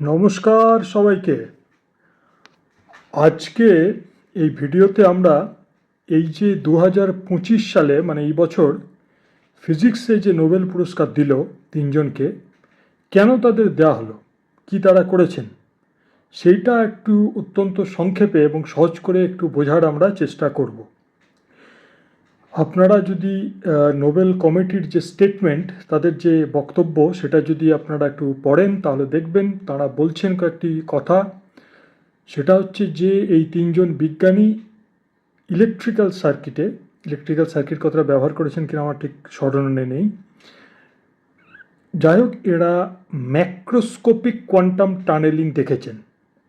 নমস্কার সবাইকে। আজকে এই ভিডিওতে আমরা এই যে দু হাজার পঁচিশ সালে মানে এই বছর ফিজিক্সে যে নোবেল পুরস্কার দিল তিনজনকে, কেন তাদের দেওয়া হলো? কি তারা করেছেন? সেইটা একটু অত্যন্ত সংক্ষেপে এবং সহজ করে একটু বোঝার আমরা চেষ্টা করব। আপনারা যদি নোবেল কমিটির যে স্টেটমেন্ট তাদের যে বক্তব্য, সেটা যদি আপনারা একটু পড়েন, তাহলে দেখবেন তারা বলছেন কয়েকটি কথা। সেটা হচ্ছে যে, এই তিনজন বিজ্ঞানী ইলেকট্রিক্যাল সার্কিটে ইলেকট্রিক্যাল সার্কিট কথাটা ব্যবহার করেছেন কিনা আমার ঠিক স্মরণে নেই। যাই হোক, এরা ম্যাক্রোস্কোপিক কোয়ান্টাম টানেলিং দেখেছেন।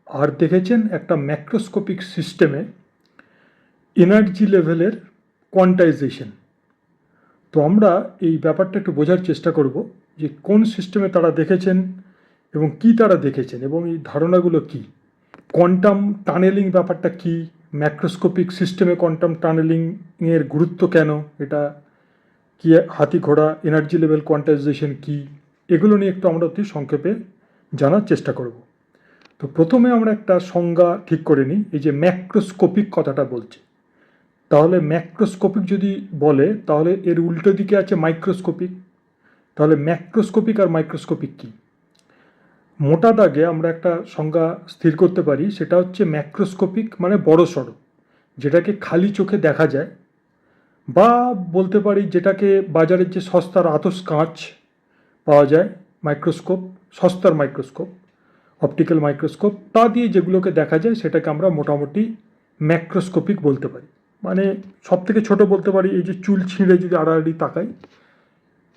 আর দেখেছেন একটা ম্যাক্রোস্কোপিক সিস্টেমে এনার্জি লেভেলের কোয়ান্টাইজেশন তো আমরা এই ব্যাপারটা একটু বোঝার চেষ্টা করব যে কোন সিস্টেমে তারা দেখেছেন এবং কি তারা দেখেছেন এবং এই ধারণাগুলো কি? কোয়ান্টাম টানেলিং ব্যাপারটা কি? ম্যাক্রোস্কোপিক সিস্টেমে কোয়ান্টাম টানেলিং এর গুরুত্ব কেন? এটা কি হাতি ঘোড়া এনার্জি লেভেল কোয়ান্টাইজেশন কি? এগুলো নিয়ে একটু আমরা অতি সংক্ষেপে জানার চেষ্টা করব। তো প্রথমে আমরা একটা সংজ্ঞা ঠিক করে নিই, এই যে ম্যাক্রোস্কোপিক কথাটা বলছে। তাহলে ম্যাক্রোস্কোপিক যদি বলে, তাহলে এর উল্টো দিকে আছে মাইক্রোস্কোপিক। তাহলে ম্যাক্রোস্কোপিক আর মাইক্রোস্কোপিক কী? মোটা দাগে আমরা একটা সংজ্ঞা স্থির করতে পারি, সেটা হচ্ছে ম্যাক্রোস্কোপিক মানে বড় সড়ো, যেটাকে খালি চোখে দেখা যায়। বা বলতে পারি যেটাকে বাজারের যে সস্তার আতস কাঁচ পাওয়া যায়, মাইক্রোস্কোপ, সস্তার মাইক্রোস্কোপ, অপটিক্যাল মাইক্রোস্কোপ, তা দিয়ে যেগুলোকে দেখা যায়, সেটাকে আমরা মোটামুটি ম্যাক্রোস্কোপিক বলতে পারি। মানে সব থেকে ছোটো বলতে পারি, এই যে চুল ছিঁড়ে যদি আড়াআড়ি তাকাই,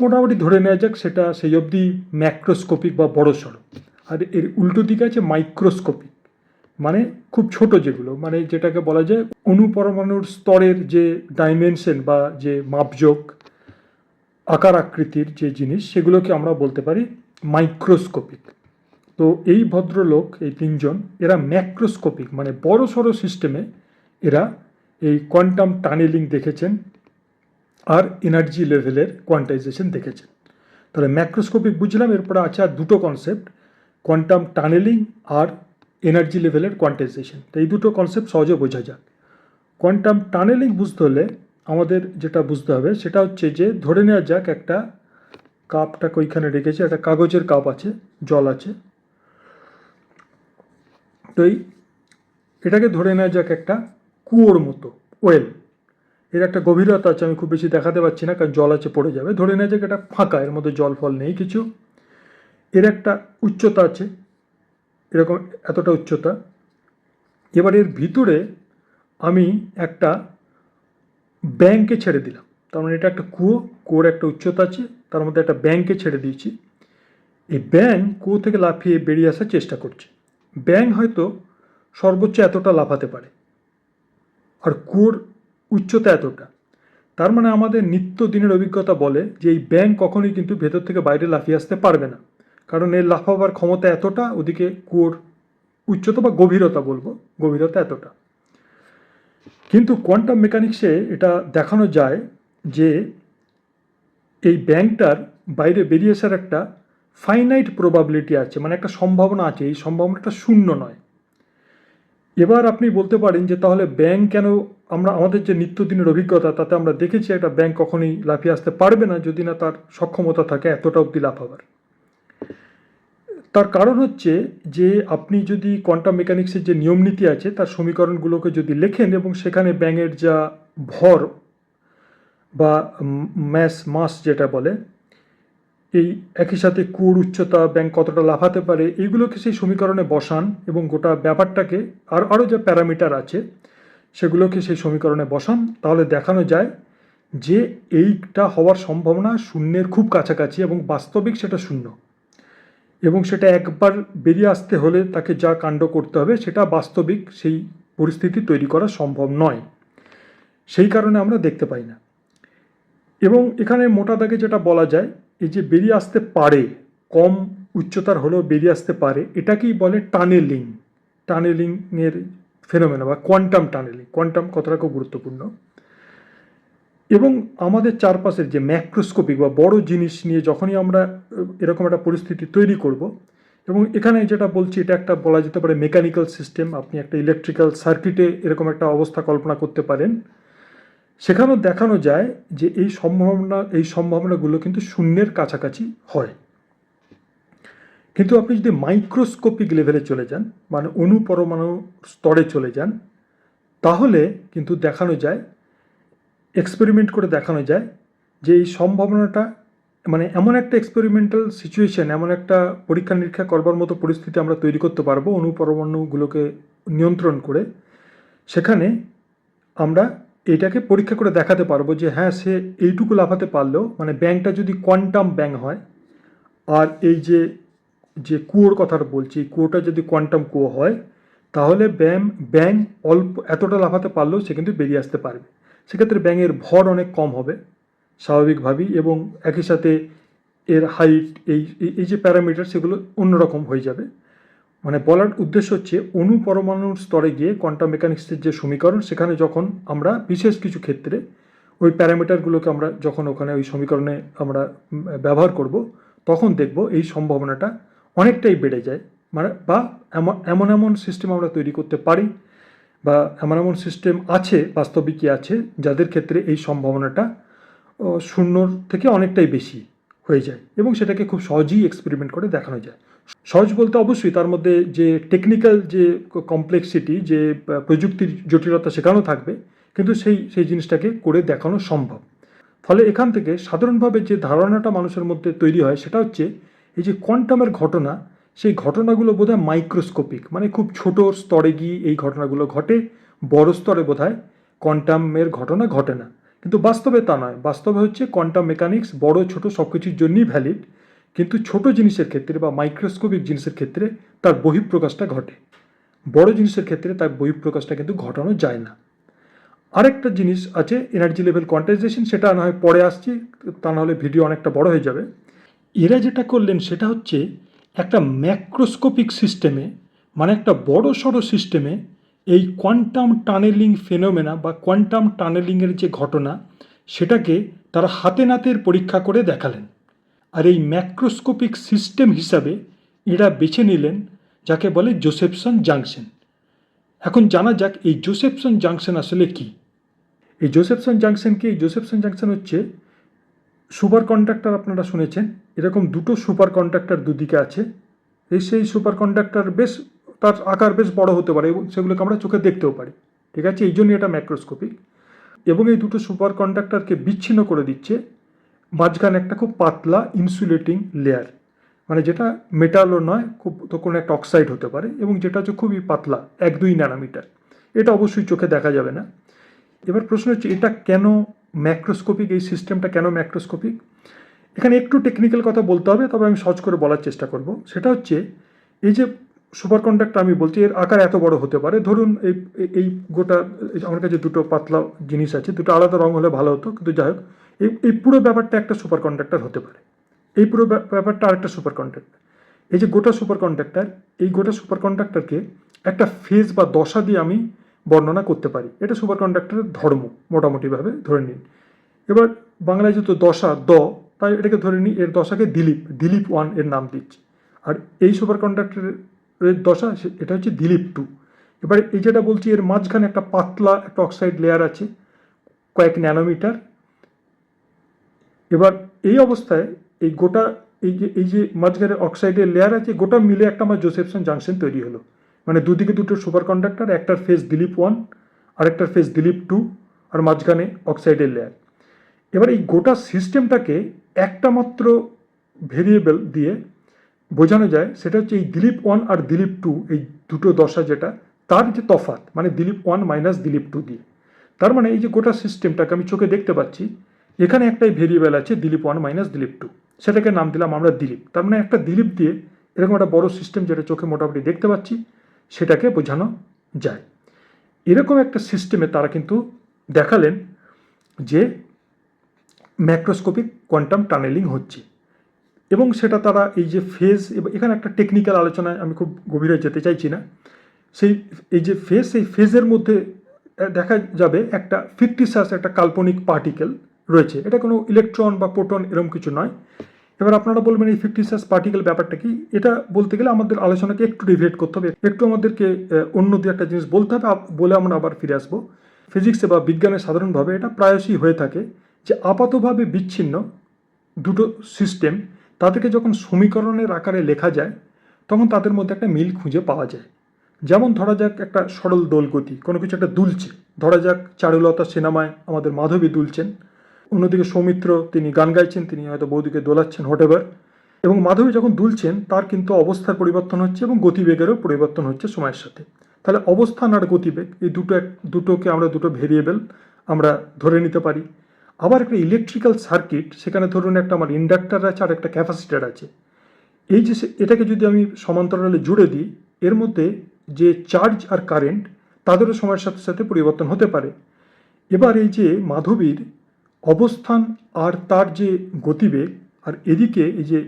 মোটামুটি ধরে নেওয়া যাক সেটা সেই অবধি ম্যাক্রোস্কোপিক বা বড় সড়ো। আর এর উল্টো দিকে আছে মাইক্রোস্কোপিক মানে খুব ছোট যেগুলো মানে যেটাকে বলা যায় অনুপরমাণুর স্তরের যে ডাইমেনশন বা যে মাপযোগ, আকার আকৃতির যে জিনিস, সেগুলোকে আমরা বলতে পারি মাইক্রোস্কোপিক। তো এই ভদ্রলোক, এই তিনজন, এরা ম্যাক্রোস্কোপিক মানে বড় সড়ো সিস্টেমে এরা এই কোয়ান্টাম টানেলিং দেখেছেন আর এনার্জি লেভেলের কোয়ান্টাইজেশন দেখেছেন। তাহলে ম্যাক্রোস্কোপিক বুঝলাম, এরপরে আছে আর দুটো কনসেপ্ট কোয়ান্টাম টানেলিং আর এনার্জি লেভেলের কোয়ান্টাইজেশন তো এই দুটো কনসেপ্ট সহজে বোঝা যাক। কোয়ান্টাম টানেলিং বুঝতে হলে আমাদের যেটা বুঝতে হবে, সেটা হচ্ছে যে ধরে নেওয়া যাক একটা কাপটাকে ওইখানে রেখেছে, একটা কাগজের কাপ আছে, জল আছে। তো এই এটাকে ধরে নেওয়া যাক একটা কুয়োর মতো ওয়েল এর একটা গভীরতা আছে, আমি খুব বেশি দেখাতে পারছি না, কারণ জল আছে, পড়ে যাবে। ধরে নেওয়া যাক এটা ফাঁকা, এর মধ্যে জল ফল নেই কিছু। এর একটা উচ্চতা আছে, এরকম এতটা উচ্চতা। এবার এর ভিতরে আমি একটা ব্যাংকে ছেড়ে দিলাম। তার মানে এটা একটা কুয়ো, কুয়োর একটা উচ্চতা আছে, তার মধ্যে একটা ব্যাংকে ছেড়ে দিয়েছি। এই ব্যাং কুয়ো থেকে লাফিয়ে বেরিয়ে আসার চেষ্টা করছে। ব্যাং হয়তো সর্বোচ্চ এতটা লাফাতে পারে। আর কুয়োর উচ্চতা এতটা। তার মানে আমাদের নিত্য দিনের অভিজ্ঞতা বলে যে এই ব্যাং কখনোই কিন্তু ভেতর থেকে বাইরে লাফিয়ে আসতে পারবে না। কারণ এর লাফাবার ক্ষমতা এতটা, ওদিকে কুয়োর উচ্চতা বা গভীরতা বলব, গভীরতা এতটা। কিন্তু কোয়ান্টাম মেকানিক্সে এটা দেখানো যায় যে এই ব্যাংকটার বাইরে বেরিয়ে আসার একটা ফাইনাইট প্রবাবিলিটি আছে মানে একটা সম্ভাবনা আছে। এই সম্ভাবনাটা শূন্য নয়। এবার আপনি বলতে পারেন যে তাহলে ব্যাংক কেন আমরা, আমাদের যে নিত্যদিনের অভিজ্ঞতা, তাতে আমরা দেখেছি একটা ব্যাংক কখনোই লাফিয়ে আসতে পারবে না যদি না তার সক্ষমতা থাকে এতটা অবধি লাফাবার। তার কারণ হচ্ছে যে আপনি যদি কোয়ান্টাম মেকানিক্সের যে নিয়ম নীতি আছে, তার সমীকরণগুলোকে যদি লেখেন এবং সেখানে ব্যাঙের যা ভর বা ম্যাস, মাস যেটা বলে এই একই সাথে কুয়োর উচ্চতা ব্যাংক কতটা লাফাতে পারে এইগুলোকে সেই সমীকরণে বসান এবং গোটা ব্যাপারটাকে আর আরও যে প্যারামিটার আছে, সেগুলোকে সেই সমীকরণে বসান। তাহলে দেখানো যায় যে এইটা হওয়ার সম্ভাবনা শূন্যের খুব কাছাকাছি এবং বাস্তবিক সেটা শূন্য। এবং সেটা একবার বেরিয়ে আসতে হলে তাকে যা কাণ্ড করতে হবে সেটা বাস্তবিক সেই পরিস্থিতি তৈরি করা সম্ভব নয়। সেই কারণে আমরা দেখতে পাই না। এবং এখানে মোটা দাগে যেটা বলা যায় এই যে বেরিয়ে আসতে পারে, কম উচ্চতার হলেও বেরিয়ে আসতে পারে, এটাকেই বলে টানেলিং। টানেলিংয়ের ফেনোমেনা বা কোয়ান্টাম টানেলিং কোয়ান্টাম কথাটা খুব গুরুত্বপূর্ণ? এবং আমাদের চারপাশের যে ম্যাক্রোস্কোপিক বা বড় জিনিস নিয়ে যখনই আমরা এরকম একটা পরিস্থিতি তৈরি করব, এবং এখানে যেটা বলছি, এটা একটা বলা যেতে পারে মেকানিক্যাল সিস্টেম আপনি একটা ইলেকট্রিক্যাল সার্কিটে এরকম একটা অবস্থা কল্পনা করতে পারেন। সেখানেও দেখানো যায় যে এই সম্ভাবনা, এই সম্ভাবনাগুলো কিন্তু শূন্যের কাছাকাছি হয়। কিন্তু আপনি যদি মাইক্রোস্কোপিক লেভেলে চলে যান মানে অনুপরমাণু স্তরে চলে যান, তাহলে কিন্তু দেখানো যায় এক্সপেরিমেন্ট করে দেখানো যায় যে এই সম্ভাবনাটা মানে এমন একটা এক্সপেরিমেন্টাল সিচুয়েশন এমন একটা পরীক্ষা নিরীক্ষা করবার মতো পরিস্থিতি আমরা তৈরি করতে পারব অনুপরমাণুগুলোকে নিয়ন্ত্রণ করে। সেখানে আমরা এটাকে পরীক্ষা করে দেখাতে পারব যে হ্যাঁ সে এইটুকু লাফাতে পারলেও মানে ব্যাংকটা যদি কোয়ান্টাম ব্যাং হয়, আর এই যে যে কুয়োর কথাটা বলছি কুয়োটা যদি কোয়ান্টাম কুয়ো হয়, তাহলে ব্যাম, ব্যাং অল্প এতটা লাফাতে পারলেও সে কিন্তু বেরিয়ে আসতে পারবে। সেক্ষেত্রে ব্যাঙের ভর অনেক কম হবে, স্বাভাবিকভাবেই, এবং একই সাথে এর হাইট এই- এই যে প্যারামিটার সেগুলো অন্যরকম হয়ে যাবে। মানে বলার উদ্দেশ্য হচ্ছে অণু পরমাণুর স্তরে গিয়ে কোয়ান্টাম মেকানিক্সের যে সমীকরণ, সেখানে যখন আমরা বিশেষ কিছু ক্ষেত্রে ওই প্যারামিটারগুলোকে আমরা যখন ওখানে ওই সমীকরণে আমরা ব্যবহার করব, তখন দেখব এই সম্ভাবনাটা অনেকটাই বেড়ে যায়। মানে বা এমন এমন সিস্টেম আমরা তৈরি করতে পারি বা এমন এমন সিস্টেম আছে বাস্তবিকই আছে, যাদের ক্ষেত্রে এই সম্ভাবনাটা শূন্যর থেকে অনেকটাই বেশি হয়ে যায় এবং সেটাকে খুব সহজেই এক্সপেরিমেন্ট করে দেখানো যায়। সহজ বলতে অবশ্যই তার মধ্যে যে টেকনিক্যাল যে কমপ্লেক্সিটি যে প্রযুক্তির জটিলতা সেখানেও থাকবে, কিন্তু সেই সেই জিনিসটাকে করে দেখানো সম্ভব। ফলে এখান থেকে সাধারণভাবে যে ধারণাটা মানুষের মধ্যে তৈরি হয়, সেটা হচ্ছে এই যে কোয়ান্টামের ঘটনা, সেই ঘটনাগুলো বোধহয় মাইক্রোস্কোপিক মানে খুব ছোট স্তরে গিয়ে এই ঘটনাগুলো ঘটে, বড় স্তরে বোধহয় কোয়ান্টামের ঘটনা ঘটে না। কিন্তু বাস্তবে তা নয়। বাস্তবে হচ্ছে কোয়ান্টাম মেকানিক্স বড়, ছোট সব কিছুর জন্যই ভ্যালিড কিন্তু ছোট জিনিসের ক্ষেত্রে বা মাইক্রোস্কোপিক জিনিসের ক্ষেত্রে তার বহিঃপ্রকাশটা ঘটে। বড় জিনিসের ক্ষেত্রে তার বহিঃপ্রকাশটা কিন্তু ঘটানো যায় না। আরেকটা জিনিস আছে এনার্জি লেভেল কোয়ান্টাইজেশন সেটা না হয় পরে আসছি, তা নাহলে ভিডিও অনেকটা বড় হয়ে যাবে। এরা যেটা করলেন সেটা হচ্ছে একটা ম্যাক্রোস্কোপিক সিস্টেমে মানে একটা বড় সড়ো সিস্টেমে এই কোয়ান্টাম টানেলিং ফেনোমেনা বা কোয়ান্টাম টানেলিংয়ের যে ঘটনা, সেটাকে তারা হাতে নাতের পরীক্ষা করে দেখালেন। আর এই ম্যাক্রোস্কোপিক সিস্টেম হিসাবে এরা বেছে নিলেন যাকে বলে জোসেফসন জাংশন। এখন জানা যাক এই জোসেফসন জাংশন আসলে কি। এই জোসেফসন জাংশন কি? এই জোসেফসন জাংশন হচ্ছে সুপার কন্ডাক্টর আপনারা শুনেছেন। এরকম দুটো সুপার কন্ডাক্টর দুদিকে আছে। এই সেই সুপার কন্ডাক্টর বেশ, তার আকার বেশ বড় হতে পারে এবং সেগুলোকে আমরা চোখে দেখতেও পারি। ঠিক আছে? এই জন্যই এটা ম্যাক্রোস্কোপিক। এবং এই দুটো সুপার কন্ডাক্টরকে বিচ্ছিন্ন করে দিচ্ছে। মাঝখানে একটা খুব পাতলা ইনসুলেটিং লেয়ার মানে যেটা মেটালও নয়, খুব তো কোনো একটা অক্সাইড হতে পারে এবং যেটা হচ্ছে খুবই পাতলা, এক দুই ন্যানোমিটার এটা অবশ্যই চোখে দেখা যাবে না। এবার প্রশ্ন হচ্ছে, এটা কেন ম্যাক্রোস্কোপিক এই সিস্টেমটা কেন ম্যাক্রোস্কোপিক এখানে একটু টেকনিক্যাল কথা বলতে হবে, তবে আমি সহজ করে বলার চেষ্টা করব। সেটা হচ্ছে, এই যে সুপার কন্ডাক্টর আমি বলছি, এর আকার এত বড় হতে পারে। ধরুন, এই, এই- এই গোটা, আমার কাছে দুটো পাতলা জিনিস আছে, দুটো আলাদা রঙ হলে ভালো হতো, কিন্তু যাই হোক এই এই পুরো ব্যাপারটা একটা সুপার কন্ডাক্টর হতে পারে। এই পুরো ব্যা- ব্যাপারটা আরেকটা সুপার কন্ডাক্টর এই যে গোটা সুপার কন্ডাক্টর এই গোটা সুপার কন্ডাক্টরকে একটা ফেজ বা দশা দিয়ে আমি বর্ণনা করতে পারি। এটা সুপার কন্ডাক্টরের ধর্ম, মোটামুটিভাবে ধরে নিন। এবার বাংলায় যেহেতু দশা, দ, তাই এটাকে ধরে নিই, এর দশাকে দিলীপ দিলীপ ওয়ানের নাম দিচ্ছি। আর এই সুপার কন্ডাক্টরের দশা এটা হচ্ছে দিলীপ টু। এবার এই যেটা বলছি, এর মাঝখানে একটা পাতলা একটা অক্সাইড লেয়ার আছে, কয়েক ন্যানোমিটার এবার এই অবস্থায় এই গোটা, এই যে এই যে মাঝখানে অক্সাইডের লেয়ার আছে, গোটা মিলে একটা আমার জোসেফসন জাংশন তৈরি হলো। মানে দুদিকে দুটো সুপার কন্ডাক্টর একটার ফেস দিলীপ ওয়ান আর আরেকটার ফেস দিলীপ টু আর মাঝখানে অক্সাইডের লেয়ার এবার এই গোটা সিস্টেমটাকে একটা মাত্র ভেরিয়েবল দিয়ে বোঝানো যায়, সেটা হচ্ছে এই দিলীপ ওয়ান আর দিলীপ টু এই দুটো দশা যেটা, তার যে তফাৎ মানে দিলীপ ওয়ান মাইনাস দিলীপ টু দিয়ে। তার মানে এই যে গোটা সিস্টেমটাকে আমি চোখে দেখতে পাচ্ছি এখানে একটাই ভেরিয়েবল আছে দিলীপ ওয়ান মাইনাস দিলীপ টু সেটাকে নাম দিলাম আমরা দিলীপ তার মানে একটা দিলীপ দিয়ে এরকম একটা বড় সিস্টেম যেটা চোখে মোটামুটি দেখতে পাচ্ছি, সেটাকে বোঝানো যায়। এরকম একটা সিস্টেমে তারা কিন্তু দেখালেন যে ম্যাক্রোস্কোপিক কোয়ান্টাম টানেলিং হচ্ছে। এবং সেটা তারা এই যে ফেজ এখানে একটা টেকনিক্যাল আলোচনায় আমি খুব গভীরে যেতে চাইছি না। সেই, এই যে ফেজ সেই ফেজের মধ্যে দেখা যাবে একটা ফিকটিসাস একটা কাল্পনিক পার্টিকেল রয়েছে। এটা কোনো ইলেকট্রন বা প্রোটন এরকম কিছু নয়। এবার আপনারা বলবেন এই ফিকটিসাস পার্টিকেল ব্যাপারটা কি? এটা বলতে গেলে আমাদের আলোচনাকে একটু ডিভিয়েট করতে হবে। একটু আমাদেরকে অন্য দু একটা জিনিস বলতে হবে বলে আমরা আবার ফিরে আসব। ফিজিক্সে বা বিজ্ঞানে সাধারণভাবে এটা প্রায়শই হয়ে থাকে যে আপাতভাবে বিচ্ছিন্ন দুটো সিস্টেম তাদেরকে যখন সমীকরণের আকারে লেখা যায়, তখন তাদের মধ্যে একটা মিল খুঁজে পাওয়া যায়। যেমন ধরা যাক একটা সরল দোলগতি, কোনো কিছু একটা দুলছে। ধরা যাক চারুলতা সিনেমায় আমাদের মাধবী দুলছেন। অন্যদিকে সৌমিত্র, তিনি গান গাইছেন, তিনি হয়তো বৌদিকে দোলাচ্ছেন হোটেভার এবং মাধবী যখন দুলছেন, তার কিন্তু অবস্থার পরিবর্তন হচ্ছে এবং গতিবেগেরও পরিবর্তন হচ্ছে সময়ের সাথে। তাহলে অবস্থান আর গতিবেগ, এই দুটো এক, দুটোকে আমরা দুটো ভেরিয়েবল আমরা ধরে নিতে পারি। আবার একটা ইলেকট্রিক্যাল সার্কিট সেখানে ধরুন একটা আমার ইন্ডাক্টর আছে আর একটা ক্যাপাসিটার আছে। এই যে এটাকে যদি আমি সমান্তরালে জুড়ে দিই, এর মধ্যে যে চার্জ আর কারেন্ট তাদেরও সময়ের সাথে সাথে পরিবর্তন হতে পারে। এবার এই যে মাধবীর অবস্থান আর তার যে গতিবেগ, আর এদিকে এই যে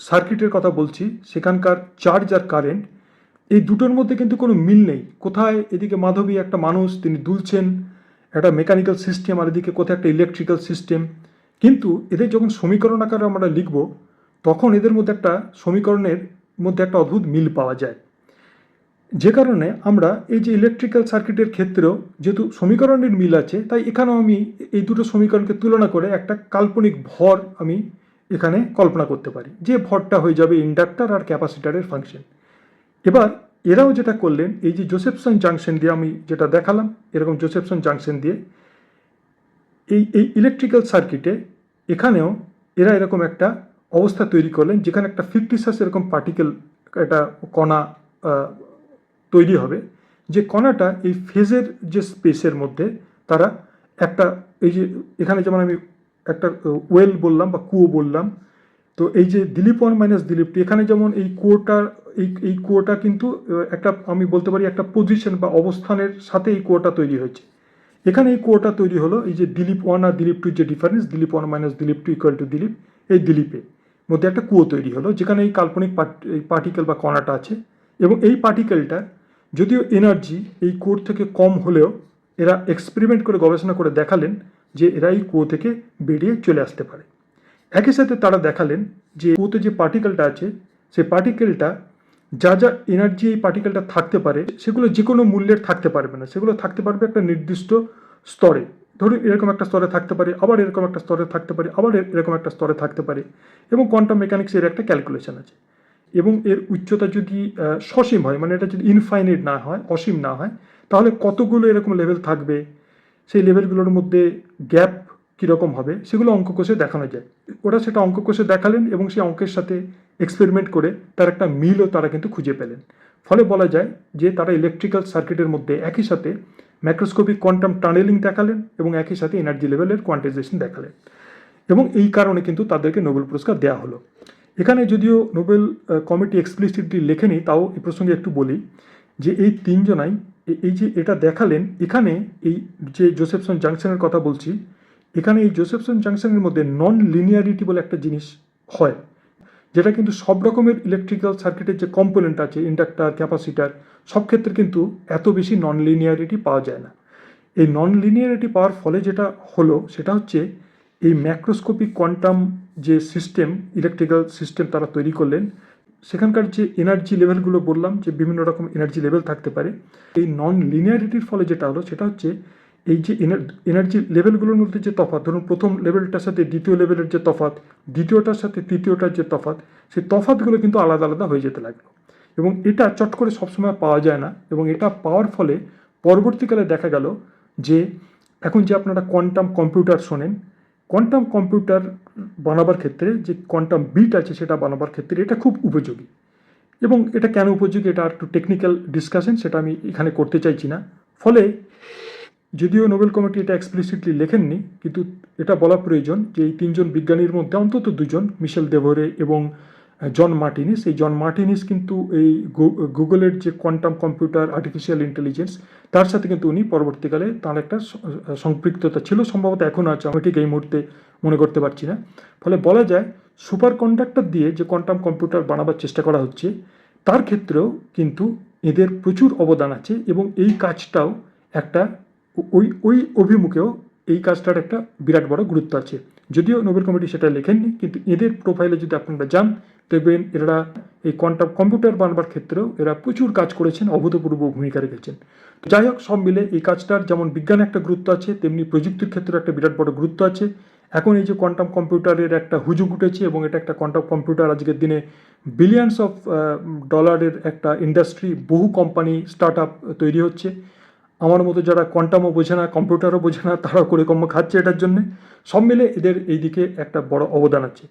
সার্কিটের কথা বলছি, সেখানকার চার্জ আর কারেন্ট এই দুটোর মধ্যে কিন্তু কোনো মিল নেই। কোথায় এদিকে মাধবী একটা মানুষ, তিনি দুলছেন একটা মেকানিক্যাল সিস্টেম আর এদিকে কোথায় একটা ইলেকট্রিক্যাল সিস্টেম কিন্তু এদের যখন সমীকরণ আকারে আমরা লিখব, তখন এদের মধ্যে একটা সমীকরণের মধ্যে একটা অদ্ভুত মিল পাওয়া যায়। যে কারণে আমরা এই যে ইলেকট্রিক্যাল সার্কিটের ক্ষেত্রেও যেহেতু সমীকরণের মিল আছে, তাই এখানেও আমি এই দুটো সমীকরণকে তুলনা করে একটা কাল্পনিক ভর আমি এখানে কল্পনা করতে পারি। যে ভরটা হয়ে যাবে ইন্ডাক্টর আর ক্যাপাসিটারের ফাংশন এবার এরাও যেটা করলেন, এই যে জোসেফসন জাংশন দিয়ে আমি যেটা দেখালাম, এরকম জোসেফসন জাংশন দিয়ে এই এই ইলেকট্রিক্যাল সার্কিটে এখানেও এরা এরকম একটা অবস্থা তৈরি করলেন, যেখানে একটা ফিফটিসাস এরকম পার্টিকেল একটা কণা তৈরি হবে, যে কণাটা এই ফেজের যে স্পেসের মধ্যে তারা একটা, এই যে এখানে যেমন আমি একটা ওয়েল বললাম বা কুয়ো বললাম, তো এই যে দিলীপ ওয়ান মাইনাস দিলীপ টু এখানে যেমন এই কুয়োটার, এই এই কুয়োটা কিন্তু একটা আমি বলতে পারি একটা পজিশন বা অবস্থানের সাথে এই কুয়োটা তৈরি হয়েছে। এখানে এই কুয়োটা তৈরি হলো, এই যে দিলীপ ওয়ান আর দিলীপ টু যে ডিফারেন্স দিলীপ ওয়ান মাইনাস দিলীপ টু ইকুয়াল টু দিলীপ এই দিলীপে মধ্যে একটা কুয়ো তৈরি হলো, যেখানে এই কাল্পনিক পার্টিকেল বা কণাটা আছে, এবং এই পার্টিকেলটা যদিও এনার্জি এই কুয়োর থেকে কম হলেও এরা এক্সপেরিমেন্ট করে গবেষণা করে দেখালেন যে এরা এই কুয়ো থেকে বেরিয়ে চলে আসতে পারে। একই সাথে তারা দেখালেন যে কুয়োতে যে পার্টিকেলটা আছে, সেই পার্টিকেলটা যা যা এনার্জি এই পার্টিকেলটা থাকতে পারে, সেগুলো যে কোনো মূল্যের থাকতে পারবে না। সেগুলো থাকতে পারবে একটা নির্দিষ্ট স্তরে। ধরুন এরকম একটা স্তরে থাকতে পারে, আবার এরকম একটা স্তরে থাকতে পারে, আবার এরকম একটা স্তরে থাকতে পারে এবং কোয়ান্টাম মেকানিক্সের একটা ক্যালকুলেশন আছে। এবং এর উচ্চতা যদি সসীম হয় মানে এটা যদি ইনফাইনাইট না হয়, অসীম না হয়, তাহলে কতগুলো এরকম লেভেল থাকবে? সেই লেভেলগুলোর মধ্যে গ্যাপ কীরকম হবে? সেগুলো অঙ্ক কোষে দেখানো যায়। ওরা সেটা অঙ্ক কোষে দেখালেন এবং সেই অঙ্কের সাথে এক্সপেরিমেন্ট করে তার একটা মিলও তারা কিন্তু খুঁজে পেলেন। ফলে বলা যায় যে তারা ইলেকট্রিক্যাল সার্কিটের মধ্যে একই সাথে ম্যাক্রোস্কোপিক কোয়ান্টাম টানেলিং দেখালেন এবং একই সাথে এনার্জি লেভেলের কোয়ান্টাইজেশন দেখালেন। এবং এই কারণে কিন্তু তাদেরকে নোবেল পুরস্কার দেওয়া হলো। এখানে যদিও নোবেল কমিটি এক্সপ্লিসিটলি লেখেনি, তাও এ প্রসঙ্গে একটু বলি যে এই তিনজনাই এই যে এটা দেখালেন, এখানে এই যে জোসেফসন জাংশনের কথা বলছি, এখানে এই জোসেফসন জাংশনের মধ্যে নন লিনিয়ারিটি বলে একটা জিনিস হয়, যেটা কিন্তু সব রকমের ইলেকট্রিক্যাল সার্কিটের যে কম্পোনেন্ট আছে ইন্ডাক্টার ক্যাপাসিটার সব ক্ষেত্রে কিন্তু এত বেশি নন লিনিয়ারিটি পাওয়া যায় না। এই নন লিনিয়ারিটি পাওয়ার ফলে যেটা হলো, সেটা হচ্ছে এই ম্যাক্রোস্কোপিক কোয়ান্টাম যে সিস্টেম ইলেকট্রিক্যাল সিস্টেম তারা তৈরি করলেন, সেখানকার যে এনার্জি লেভেলগুলো বললাম, যে বিভিন্ন রকম এনার্জি লেভেল থাকতে পারে, এই নন লিনিয়ারিটির ফলে যেটা হলো, সেটা হচ্ছে এই যে এনার্জি লেভেলগুলোর মধ্যে যে তফাৎ, ধরুন প্রথম লেভেলটার সাথে দ্বিতীয় লেভেলের যে তফাত দ্বিতীয়টার সাথে তৃতীয়টার যে তফাৎ, সেই তফাৎগুলো কিন্তু আলাদা আলাদা হয়ে যেতে লাগল। এবং এটা চট করে সবসময় পাওয়া যায় না, এবং এটা পাওয়ার ফলে পরবর্তীকালে দেখা গেল যে, এখন যে আপনারা কোয়ান্টাম কম্পিউটার শোনেন কোয়ান্টাম কম্পিউটার বানাবার ক্ষেত্রে যে কোয়ান্টাম বিট আছে সেটা বানাবার ক্ষেত্রে এটা খুব উপযোগী। এবং এটা কেন উপযোগী এটা একটু টেকনিক্যাল ডিসকাশন সেটা আমি এখানে করতে চাইছি না। ফলে যদিও নোবেল কমিটি এটা এক্সপ্লিসিটলি লেখেননি, কিন্তু এটা বলা প্রয়োজন যে এই তিনজন বিজ্ঞানীর মধ্যে অন্তত দুজন, মিশেল দেভরে এবং জন মার্টিনিস। এই জন মার্টিনিস কিন্তু এই গুগলের যে কোয়ান্টাম কম্পিউটার আর্টিফিশিয়াল ইন্টেলিজেন্স তার সাথে কিন্তু উনি পরবর্তীকালে তার একটা সম্পৃক্ততা ছিল, সম্ভবত এখনও আছে, আমি ঠিক এই মুহূর্তে মনে করতে পারছি না। ফলে বলা যায় সুপার কন্ডাক্টর দিয়ে যে কোয়ান্টাম কম্পিউটার বানাবার চেষ্টা করা হচ্ছে, তার ক্ষেত্রেও কিন্তু এদের প্রচুর অবদান আছে এবং এই কাজটাও একটা ওই ওই অভিমুখেও এই কাজটার একটা বিরাট বড় গুরুত্ব আছে। যদিও নোবেল কমিটি সেটা লেখেননি, কিন্তু এদের প্রোফাইলে যদি আপনারা যান, দেখবেন এরা এই কোয়ান্টাম কম্পিউটার বানাবার ক্ষেত্রেও এরা প্রচুর কাজ করেছেন, অভূতপূর্ব ভূমিকা রেখেছেন। তো যাই হোক, সব মিলে এই কাজটার যেমন বিজ্ঞানে একটা গুরুত্ব আছে, তেমনি প্রযুক্তির ক্ষেত্রে একটা বিরাট বড় গুরুত্ব আছে। এখন এই যে কোয়ান্টাম কম্পিউটারের একটা হুজুগ উঠেছে এবং এটা একটা কোয়ান্টাম কম্পিউটার আজকের দিনে বিলিয়ন্স অফ ডলারের একটা ইন্ডাস্ট্রি বহু কোম্পানি স্টার্ট তৈরি হচ্ছে। আমার মতো যারা কোয়ান্টামও বোঝে না, কম্পিউটারও বোঝে না তারা করে কর্ম খাচ্ছে এটার জন্যে। সব মিলে এদের এই দিকে একটা বড় অবদান আছে।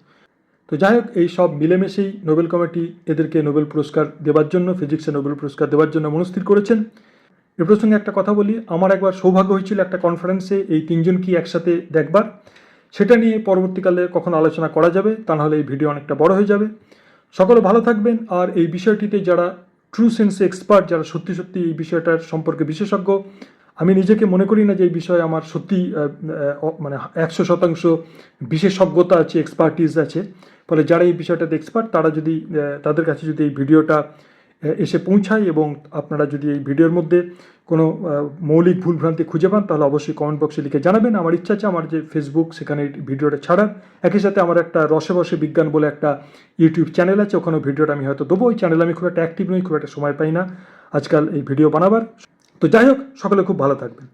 তো যাই হোক, এই সব মিলেমিশেই নোবেল কমিটি এদেরকে নোবেল পুরস্কার দেওয়ার জন্য, ফিজিক্সে নোবেল পুরস্কার দেওয়ার জন্য মনস্থির করেছেন। এ প্রসঙ্গে একটা কথা বলি, আমার একবার সৌভাগ্য হয়েছিল একটা কনফারেন্সে এই তিনজন কি একসাথে দেখবার। সেটা নিয়ে পরবর্তীকালে কখন আলোচনা করা যাবে, তা নাহলে এই ভিডিও অনেকটা বড় হয়ে যাবে। সকলে ভালো থাকবেন, আর এই বিষয়টিতে যারা ট্রু সেন্সে এক্সপার্ট যারা সত্যি সত্যি এই বিষয়টার সম্পর্কে বিশেষজ্ঞ, আমি নিজেকে মনে করি না যে এই বিষয়ে আমার সত্যি মানে একশো শতাংশ বিশেষজ্ঞতা আছে এক্সপার্টিস আছে। ফলে যারা এই বিষয়টাতে এক্সপার্ট তারা যদি তাদের কাছে যদি এই ভিডিওটা এসে পৌঁছায় এবং আপনারা যদি এই ভিডিওর মধ্যে কোনো মৌলিক ভুলভ্রান্তি খুঁজে পান, তাহলে অবশ্যই কমেন্ট বক্সে লিখে জানাবেন। আমার ইচ্ছা আছে আমার যে ফেসবুক সেখানে ভিডিওটা ছাড়ার। একই সাথে আমার একটা রসে বসে বিজ্ঞান বলে একটা ইউটিউব চ্যানেল আছে, ওখানেও ভিডিওটা আমি হয়তো দেবো। ওই চ্যানেলে আমি খুব একটা অ্যাক্টিভ নই, খুব একটা সময় পাই না। আজকাল এই ভিডিও বানাবার। তো যাই হোক, সকলে খুব ভালো থাকবেন।